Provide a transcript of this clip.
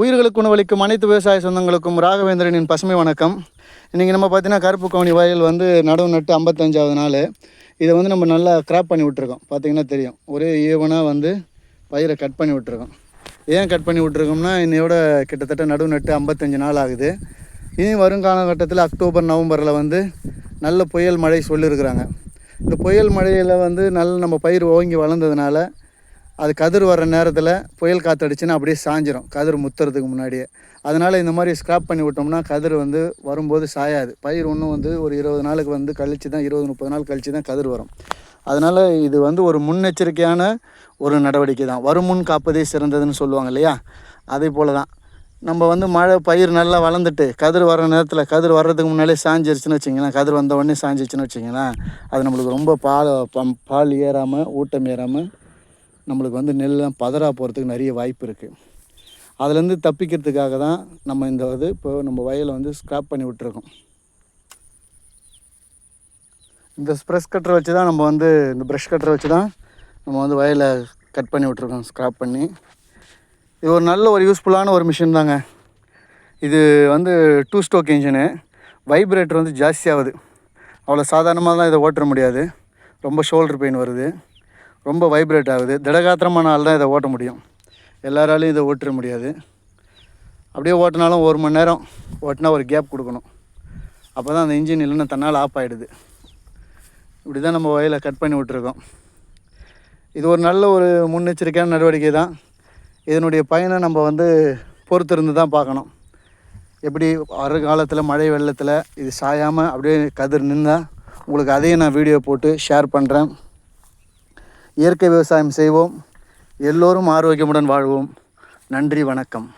உயிர்களுக்கு உணவளிக்கும் அனைத்து விவசாய சொந்தங்களுக்கும் ராகவேந்திரனின் பசுமை வணக்கம். இன்றைக்கி நம்ம பார்த்தீங்கன்னா கருப்பு கவுனி வயல் வந்து நடவு நட்டு ஐம்பத்தஞ்சாவது நாள். இதை வந்து நம்ம நல்லா கிராப் பண்ணி விட்ருக்கோம் பார்த்தீங்கன்னா தெரியும். ஒரே ஈவனாக வந்து பயிரை கட் பண்ணி விட்ருக்கோம் ஏன் கட் பண்ணி விட்ருக்கோம்னா இன்னையோட கிட்டத்தட்ட நடுவு நட்டு ஐம்பத்தஞ்சு நாள் ஆகுது. இனி வரும் காலகட்டத்தில் அக்டோபர் நவம்பரில் வந்து நல்ல புயல் மழை சொல்லியிருக்கிறாங்க இந்த புயல் மழையில் வந்து நல்ல நம்ம பயிர் ஓங்கி வளர்ந்ததுனால அது கதிர் வர்ற நேரத்தில் புயல் காற்றடிச்சுன்னா அப்படியே சாஞ்சிரும். கதிர் முத்துறதுக்கு முன்னாடியே. அதனால் இந்த மாதிரி ஸ்க்ராப் பண்ணி விட்டோம்னா கதிர் வந்து வரும்போது சாயாது. பயிர் இன்னும் வந்து ஒரு இருபது நாளுக்கு வந்து கழித்து தான் இருபது முப்பது நாள் கழித்து தான் கதிர் வரும். அதனால் இது வந்து ஒரு முன்னெச்சரிக்கையான ஒரு நடவடிக்கை தான். வருமுன் காப்பதே சிறந்ததுன்னு சொல்லுவாங்க இல்லையா? அதே போல் தான் நம்ம வந்து மழை பயிர் நல்லா வளர்ந்துட்டு கதிர் வர நேரத்தில் கதிர் வர்றதுக்கு முன்னாலே சாஞ்சிருச்சுன்னு வச்சிங்களேன் கதிர் வந்த உடனே சாஞ்சிருச்சுன்னு வச்சிங்களேன் அது நம்மளுக்கு ரொம்ப பால் பால் ஏறாமல் ஊட்டம் ஏறாமல் நம்மளுக்கு வந்து நெல்லாம் பதறா போகிறதுக்கு நிறைய வாய்ப்பு இருக்குது அதுலேருந்து தப்பிக்கிறதுக்காக தான் நம்ம இந்த இது இப்போ நம்ம வயலை வந்து ஸ்க்ராப் பண்ணி விட்டுருக்கோம். இந்த ஸ்ப்ரெஷ் கட்டரை வச்சு தான் நம்ம வந்து இந்த ப்ரெஷ் கட்டரை வச்சு தான் நம்ம வந்து வயலை கட் பண்ணி விட்ருக்கோம் ஸ்க்ராப் பண்ணி. இது ஒரு நல்ல ஒரு யூஸ்ஃபுல்லான ஒரு மிஷின் தாங்க. இது வந்து டூ ஸ்டோக் இன்ஜினு வைப்ரேட்டர் வந்து ஜாஸ்தியாகுது. அவ்வளோ சாதாரணமாக தான் இதை ஓட்ட முடியாது. ரொம்ப ஷோல்டர் பெயின் வருது. ரொம்ப வைப்ரேட் ஆகுது. திடகாத்திரமான ஆள் தான் இதை ஓட்ட முடியும். எல்லாராலையும் இதை ஓட்டிட முடியாது. அப்படியே ஓட்டினாலும் ஒரு மணி நேரம் ஓட்டினா ஒரு கேப் கொடுக்கணும். அப்போ தான் அந்த இன்ஜின் இல்லைன்னா தன்னால் ஆஃப் ஆகிடுது இப்படி தான் நம்ம வயலை கட் பண்ணி விட்டுருக்கோம். இது ஒரு நல்ல ஒரு முன்னெச்சரிக்கையான நடவடிக்கை தான். இதனுடைய பயனை நம்ம வந்து பொறுத்திருந்து தான் பார்க்கணும். எப்படி வர காலத்தில் மழை வெள்ளத்தில் இது சாயாமல் அப்படியே கதிர் நின்றா உங்களுக்கு அதையும் நான் வீடியோ போட்டு ஷேர் பண்ணுறேன் இயற்கை விவசாயம் செய்வோம். எல்லோரும் ஆரோக்கியமுடன் வாழ்வோம். நன்றி வணக்கம்.